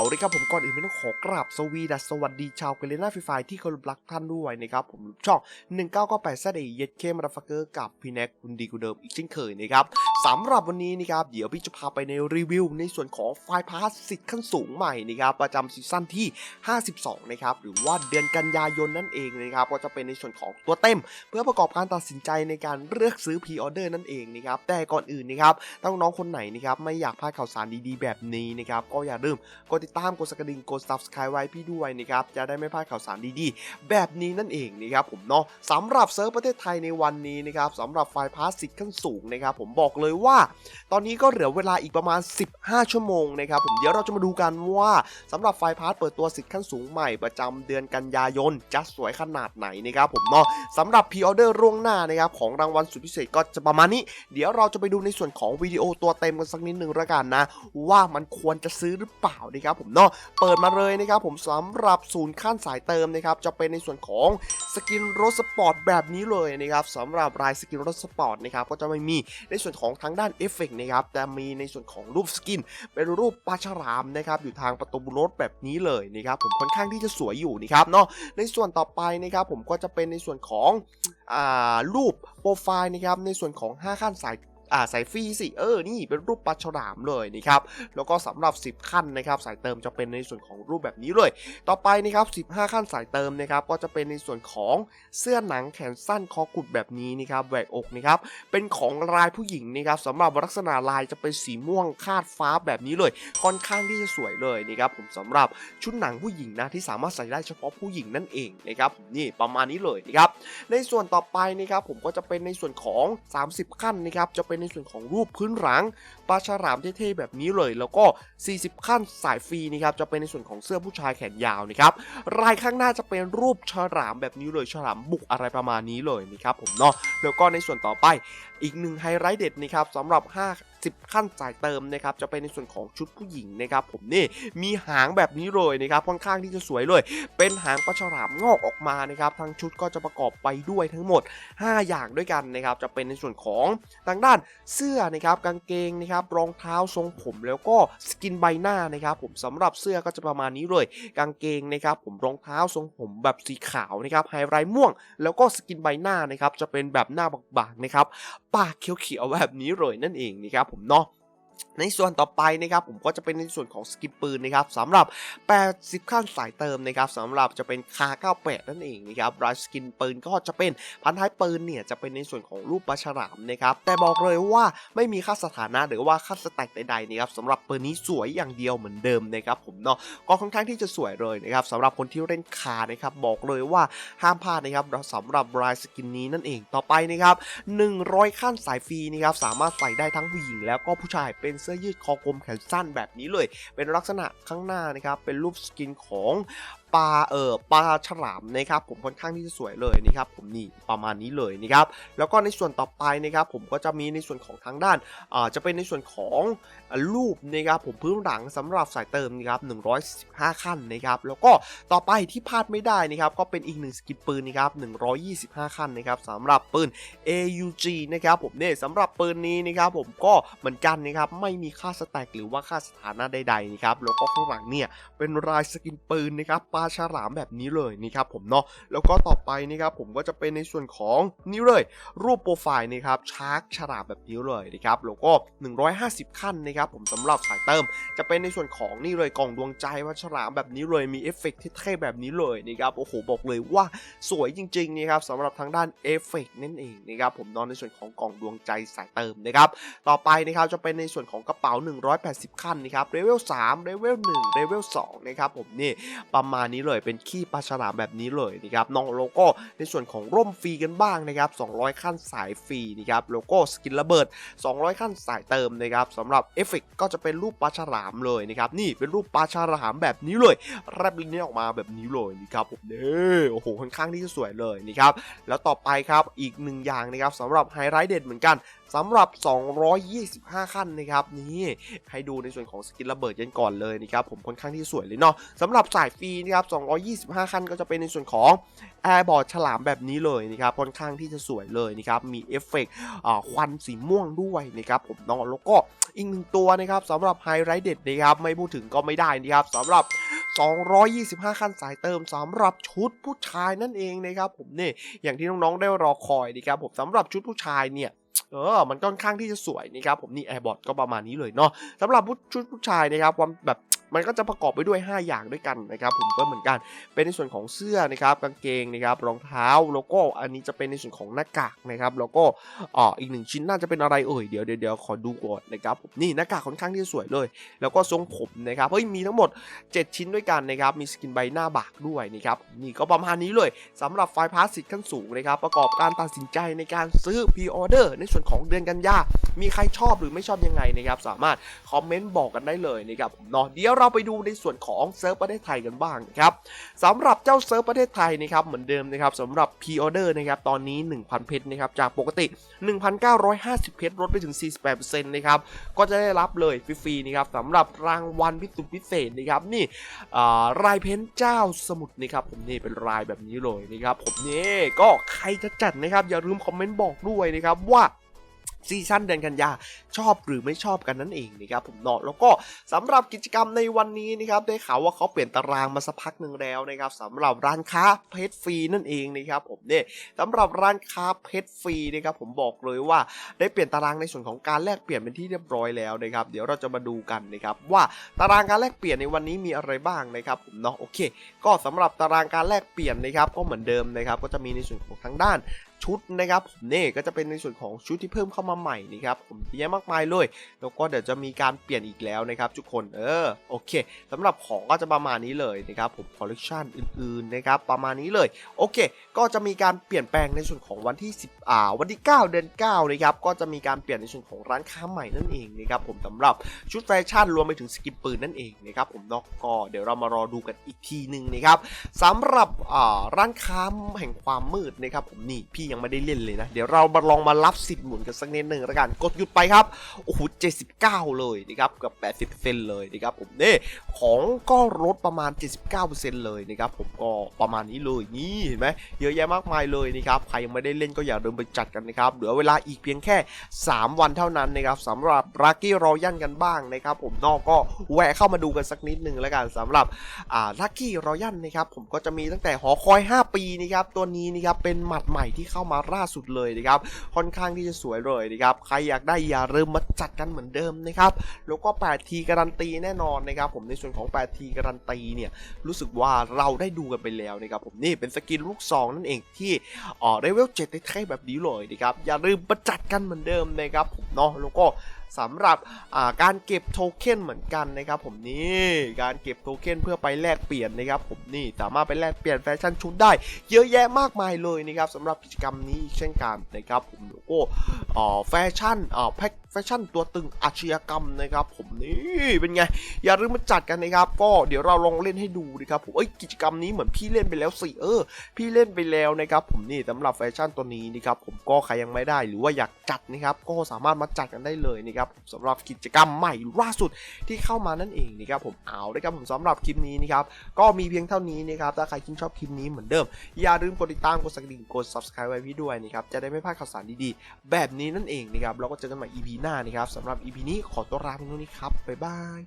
เอาเลยครับผมก่อนอื่นไม่ต้องขอกราบสวีดัสสวัสดีชาวเกเลน่าฟรีไฟที่เคารพรักท่านด้วยนะครับผมช่อง 1998ซเดย์เย็ดเคมราฟักเกอร์กับพี่แน็กคุณดีกูเดิมอีกเช่นเคยนะครับ สำหรับวันนี้นะครับเดี๋ยวพี่จะพาไปในรีวิวในส่วนของไฟพาสสิทธิ์ขั้นสูงใหม่นะครับประจำซีซั่นที่ 52 นะครับหรือว่าเดือนกันยายนนั่นเองนะครับก็จะเป็นในส่วนของตัวเต็ม เพื่อประกอบการตัดสินใจในการเลือกซื้อพรีออเดอร์นั่นเองนะครับแต่ก่อนอื่นนะครับถ้าน้องคนไหนนะครับไม่อยากพลาดข่าวสารดีๆ แบบนี้นะครับก็อย่าลืมกดติดตามกดสกดิ่งกด subscribe ไว้พี่ด้วยนะครับจะได้ไม่พลาดข่าวสารดีๆ แบบนี้นั่นเองนะครับผมเนาะสำหรับเซิร์ฟประเทศไทยในวันนี้นะครับสำหรับไฟพาสสิทธิ์ขั้นสูงนะครับผมบอกเลยว่า ตอนนี้ก็เหลือเวลาอีกประมาณ 15 ชั่วโมงนะครับผมเดี๋ยวเราจะมาดูกันว่าสำหรับไฟล์พาสเปิดตัวสิทธิ์ขั้นสูงใหม่ประจำเดือนกันยายนจะสวยขนาดไหนนะครับผมเนาะสำหรับพรีออเดอร์ล่วงหน้านะครับของรางวัลสุดพิเศษก็จะประมาณนี้ เดี๋ยวเราจะไปดูในส่วนของวิดีโอตัวเต็มกันสักนิดหนึ่งละกันนะ ว่ามันควรจะซื้อหรือเปล่านะครับผมเนาะเปิดมาเลยนะครับผมสำหรับศูนย์ขั้นสายเติมนะครับจะเป็นในส่วนของสกินรถสปอร์ตแบบนี้เลยนะครับสำหรับรายสกินรถสปอร์ตนะครับก็จะไม่มีในส่วนของทางด้านเอฟเฟกต์นะครับแต่มีในส่วนของรูปสกิน เป็นรูปปลาฉลามนะครับอยู่ทางประตูรถแบบนี้เลยนะครับผมค่อนข้างที่จะสวยอยู่นะครับเนาะในส่วนต่อไปนะครับผมก็จะเป็นในส่วนของอรูปโปรไฟล์นะครับในส่วนของ 5 ขั้นสาย อ่าสายฟรีสิเออนี่เป็นรูปปลาฉลามเลยนะครับแล้วก็สำหรับ 10 ขั้นนะครับสายเติมจะเป็นในส่วนของรูปแบบนี้เลย ต่อไปนะครับ 15 ขั้นสายเติมนะครับก็จะเป็นในส่วนของเสื้อหนังแขนสั้นคอกุดแบบนี้นะครับแหวกอกนะครับเป็นของลายผู้หญิงนะครับสำหรับลักษณะลายจะเป็นสีม่วงคาดฟ้าแบบนี้เลย ค่อนข้างที่จะสวยเลยนะครับผมสำหรับชุดหนังผู้หญิงนะที่สามารถใส่ได้เฉพาะผู้หญิงนั่นเองนะครับนี่ประมาณนี้เลยนะครับในส่วนต่อไปนะครับผมก็จะเป็นในส่วนของ 30 ขั้นนะครับจะเป็นในส่วนของรูปพื้นหลังปลาฉลามเท่ๆแบบนี้เลย แล้วก็ 40 ขั้นสายฟรีนะครับจะเป็นในส่วนของเสื้อผู้ชายแขนยาวนะครับรายข้างหน้าจะเป็นรูปฉลามแบบนี้เลยฉลามบุกอะไรประมาณนี้เลยนะครับผมเนาะแล้วก็ในส่วนต่อไปอีกหนึ่งไฮไลท์เด็ดนะครับสำหรับ 5 50ขั้นจ่ายเติมนะครับจะเป็นในส่วนของชุดผู้หญิงนะครับผมนี่มีหางแบบนี้เลยนะครับค่อนข้างที่จะสวยเลย เป็นหางปลาฉลามงอกออกมานะครับทั้งชุดก็จะประกอบไปด้วยทั้งหมด 5 อย่างด้วยกันนะครับจะเป็นในส่วนของทางด้านเสื้อนะครับกางเกงนะครับรองเท้าทรงผมแล้วก็สกินใบหน้านะครับผมสำหรับเสื้อก็จะประมาณนี้เลย กางเกงนะครับผมรองเท้าทรงผมแบบสีขาวนะครับไฮไลท์ม่วง แล้วก็สกินใบหน้านะครับจะเป็นแบบหน้าบางๆนะครับปากเขียวๆแบบนี้เลยนั่นเองนะครับผมเนาะ ในส่วนต่อไปนะครับผมก็จะเป็นในส่วนของสกินปืนนะครับสำหรับ 80 ขั้นสายเติมนะครับสำหรับจะเป็นคา98 นั่นเองนะครับรายสกินปืนก็จะเป็นพันท้ายปืนเนี่ยจะเป็นในส่วนของรูปปลาฉลามนะครับแต่บอกเลยว่าไม่มีค่าสถานะหรือว่าค่าสแต็กใดๆนะครับสำหรับปืนนี้สวยอย่างเดียวเหมือนเดิมนะครับผมเนาะก็ค่อนข้างที่จะสวยเลยนะครับสำหรับคนที่เล่นคานะครับบอกเลยว่าห้ามพลาดนะครับสำหรับรายสกินนี้นั่นเองต่อไปนะครับ100 ขั้นสายฟรีนะครับสามารถใส่ได้ทั้งผู้หญิงแล้วก็ผู้ชายเป็นเสื้อยืดคอกลมแขนสั้นแบบนี้เลย เป็นลักษณะข้างหน้านะครับเป็นรูปสกินของ ปลาเอ่อปลาฉลามนะครับผมค่อนข้างที่จะสวยเลยนะครับผมนี่ประมาณนี้เลยนะครับแล้วก็ในส่วนต่อไปนะครับผมก็จะมีในส่วนของทางด้านอ่าจะเป็นในส่วนของรูปนะครับผมพื้นหลังสำหรับสายเติมนะครับ115 ขั้นนะครับแล้วก็ต่อไปที่พลาดไม่ได้นะครับก็เป็นอีกหนึ่งสกินปืนนะครับ125 ขั้นนะครับสำหรับปืน AUG นะครับผมเนี่ยสำหรับปืนนี้นะครับผมก็เหมือนกันนะครับไม่มีค่าสแต็กหรือว่าค่าสถานะใดๆนะครับแล้วก็ข้างหลังเนี่ยเป็นลายสกินปืนนะครับปาฉลามแบบนี้เลยนะครับผมเนาะแล้วก็ต่อไปนะครับผมก็จะเป็นในส่วนของนี่เลย รูปโปรไฟล์นะครับชาร์กฉลามแบบนี้เลยนะครับแล้วก็ 150 ขั้นนะครับผมสำหรับสายเติม จะเป็นในส่วนของนี่เลยกล่องดวงใจว่าฉลามแบบนี้เลยมีเอฟเฟกต์เท่แบบนี้เลยนะครับโอ้โหบอกเลยว่าสวยจริงๆนะครับสำหรับทางด้านเอฟเฟกต์นั่นเองนะครับผมนอนในส่วนของกล่องดวงใจสายเติมนะครับต่อไปนะครับจะเป็นในส่วนของกระเป๋า 180 ขั้นนะครับเลเวล3เลเวล1เลเวล2นะครับผมนี่ประมาณนี้เลย เป็นขี้ปลาฉลามแบบนี้เลยนะครับน้องโลโก้ในส่วนของร่มฟรีกันบ้างนะครับ 200 ขั้นสายฟรีนะครับโลโก้สกินระเบิด 200 ขั้นสายเติมนะครับสำหรับเอฟเฟกก็จะเป็นรูปปลาฉลามเลยนะครับนี่เป็นรูปปลาฉลามแบบนี้เลยแรบลิ้นนี้ออกมาแบบนี้เลยนะครับผมเด้อโอ้โหค่อนข้างที่จะสวยเลยนะครับแล้วต่อไปครับอีกหนึ่งอย่างนะครับสำหรับไฮไลท์เด็ดเหมือนกัน สำหรับ 225 ขั้นนะครับนี่ให้ดูในส่วนของสกินระเบิดกันก่อนเลยนะครับผมค่อนข้างที่สวยเลยเนาะสำหรับสายฟรีนะครับ225 ขั้นก็จะเป็นในส่วนของแอร์บอร์ดฉลามแบบนี้เลยนะครับค่อนข้างที่จะสวยเลยนะครับมีเอฟเฟกต์ควันสีม่วงด้วยนะครับผมเน้องแล้วก็อีกหนึ่งตัวนะครับสำหรับไฮไลท์เด็ดนะครับไม่พูดถึงก็ไม่ได้นะครับสำหรับ 225 ขั้นสายเติมสำหรับชุดผู้ชายนั่นเองนะครับผมนี่อย่างที่น้องๆได้รอคอยนะครับผมสำหรับชุดผู้ชายเนี่ย เออมันค่อนข้างที่จะสวยนะครับผมนี่แอร์บอทก็ประมาณนี้เลยเนาะสำหรับชุดผู้ชายนะครับความแบบ มันก็จะประกอบไปด้วย 5 อย่างด้วยกันนะครับผมก็เหมือนกัน เป็นในส่วนของเสื้อนะครับกางเกงนะครับรองเท้าแล้วก็อันนี้จะเป็นในส่วนของหน้ากากนะครับแล้วก็อ่ออีกหนึ่งชิ้นน่าจะเป็นอะไรเอ่ยเดี๋ยวเดี๋ยวขอดูก่อนนะครับผมนี่หน้ากากค่อนข้างที่จะสวยเลย แล้วก็ทรงผมนะครับเฮ้ยมีทั้งหมด 7 ชิ้นด้วยกันนะครับมีสกินใบหน้าบากด้วยนะครับนี่ก็ประมาณนี้เลยสำหรับไฟล์พาสสิทขั้นสูงนะครับประกอบการตัดสินใจในการซื้อพรีออเดอร์ในส่วนของเดือนกันยามีใครชอบหรือไม่ชอบยังไงนะครับสามารถคอมเมนต์บอกกันได้เลยนะครับเนาะเดี๋ยวเราไปดูในส่วนของเซิร์ฟประเทศไทยกันบ้างนะครับสำหรับเจ้าเซิร์ฟประเทศไทยนะครับเหมือนเดิมนะครับสำหรับพรีออเดอร์นะครับตอนนี้ 1,000 เพชรนะครับจากปกติ 1,950 เพชรลดไปถึง 48%นะครับก็จะได้รับเลยฟรีๆนะครับสำหรับรางวัลพิเศษพิเศษนะครับนี่อ่ารายเพนเจ้าสมุทรนะครับผมนี่เป็นรายแบบนี้เลยนะครับผมนี่ก็ใครจะจัดนะครับอย่าลืมคอมเมนต์บอกด้วยนะครับว่า ซีซั่นเดือนกันยาชอบหรือไม่ชอบกันนั่นเองนะครับผมเนาะแล้วก็สำหรับกิจกรรมในวันนี้นะครับได้ข่าวว่าเขาเปลี่ยนตารางมาสักพักหนึ่งแล้วนะครับสำหรับร้านค้าเพชรฟรีนั่นเองนะครับผมเนี่ยสำหรับร้านค้าเพชรฟรีนะครับผมบอกเลยว่าได้เปลี่ยนตารางในส่วนของการแลกเปลี่ยนเป็นที่เรียบร้อยแล้วนะครับเดี๋ยวเราจะมาดูกันนะครับว่าตารางการแลกเปลี่ยนในวันนี้มีอะไรบ้างนะครับผมเนาะโอเค ก็สำหรับตารางการแลกเปลี่ยนนะครับก็เหมือนเดิมนะครับก็จะมีในส่วนของทางด้าน ชุดนะครับผมนี่ก็จะเป็นในส่วนของชุดที่เพิ่มเข้ามาใหม่นะครับผมเยอะมากมายเลย แล้วก็เดี๋ยวจะมีการเปลี่ยนอีกแล้วนะครับทุกคนเออโอเคสำหรับของก็จะประมาณนี้เลยนะครับผมคอลเลกชันอื่นๆนะครับประมาณนี้เลยโอเค ก็จะมีการเปลี่ยนแปลงในส่วนของวันที่10อ่าวันที่ 9 เดือน9นะครับก็จะมีการเปลี่ยนในส่วนของร้านค้าใหม่นั่นเองนะครับผมสำหรับชุดแฟชั่นรวมไปถึงสกินปืนนั่นเองนะครับผมนาะก็เดี๋ยวเรามารอดูกันอีกทีหนึ่งนะครับสำหรับอ่าร้านค้าแห่งความมืดนะครับผมนี่พี่ยังไม่ได้เล่นเลยนะ เดี๋ยวเรามาลองมารับสิทธิ์หมุนกันสักนิดหนึ่งแล้วกัน กดหยุดไปครับ โอ้โห79เก้าเลยนะครับกับ80%เซนเลยนะครับผมเนี่ของก็ลดประมาณ 79%เลยนะครับผมก็ประมาณนี้เลยนี่เห็นไหมเยอะแยะมากมายเลยนะครับใครยังไม่ได้เล่นก็อย่าลืมไปจัดกันนะครับเหลือเวลาอีกเพียงแค่ 3 วันเท่านั้นนะครับสำหรับรักกี้รอยันกันบ้างนะครับผมนอกก็แวะเข้ามาดูกันสักนิดหนึ่งแล้วกันสำหรับอ่าลักกี้รอยันนะครับผมก็จะมีตั้งแต่หอคอย 5 ปีนะครับตัวนี้นะครับเป็นหมัดใหม่ที่เข้าามาล่าสุดเลยนะครับค่อนข้างที่จะสวยเลยนะครับใครอยากได้อย่าลืมมาจัดกันเหมือนเดิมนะครับแล้วก็ 8T การันตีแน่นอนนะครับผมในส่วนของ 8T การันตีเนี่ยรู้สึกว่าเราได้ดูกันไปแล้วนะครับผมนี่เป็นสกินลูกซองนั่นเองที่อ๋อเลเวลเจ็ดได้เท่แบบนี้เลยนะครับอย่าลืมมาจัดกันเหมือนเดิมนะครับผมเนาะแล้วก็ สำหรับการเก็บโทเค็นเหมือนกันนะครับผมนี่การเก็บโทเค็นเพื่อไปแลกเปลี่ยนนะครับผมนี่สามารถไปแลกเปลี่ยนแฟชั่นชุดได้ เยอะแยะมากมายเลยนะครับสำหรับกิจกรรมนี้เช่นกันนะครับผมแล้วก็อ่าแฟชั่นแพ็กแฟชั่นตัวตึงอาชญากรรมนะครับ ผมนี่เป็นไง อย่าลืมมาจัดกันนะครับ ก็เดี๋ยวเราลองเล่นให้ดูนะครับผมเอ้ยกิจกรรมนี้เหมือนพี่เล่นไปแล้วสิเออ พี่เล่นไปแล้วนะครับผมนี่สำหรับแฟชั่นตัวนี้นะครับผมก็ใครยังไม่ได้หรือว่าอยากจัดนะครับก็สามารถมาจัดกันได้เลยนะครับสำหรับกิจกรรมใหม่ล่าสุดที่เข้ามานั่นเองนะครับผมเอาเลยครับผมสำหรับคลิปนี้นะครับก็มีเพียงเท่านี้นะครับถ้าใครชื่นชอบคลิปนี้เหมือนเดิม อย่าลืมกดติดตามกดสักดิ่งกด subscribe ไว้พี่ด้วยนะครับจะได้ไม่พลาดข่าวสารดีๆ แบบนี้นั่นเองนะครับเราก็เจอกันใหม่ EP หน้านะครับสำหรับ EP นี้ขอตัวลาไปตรงนี้ครับบ๊ายบาย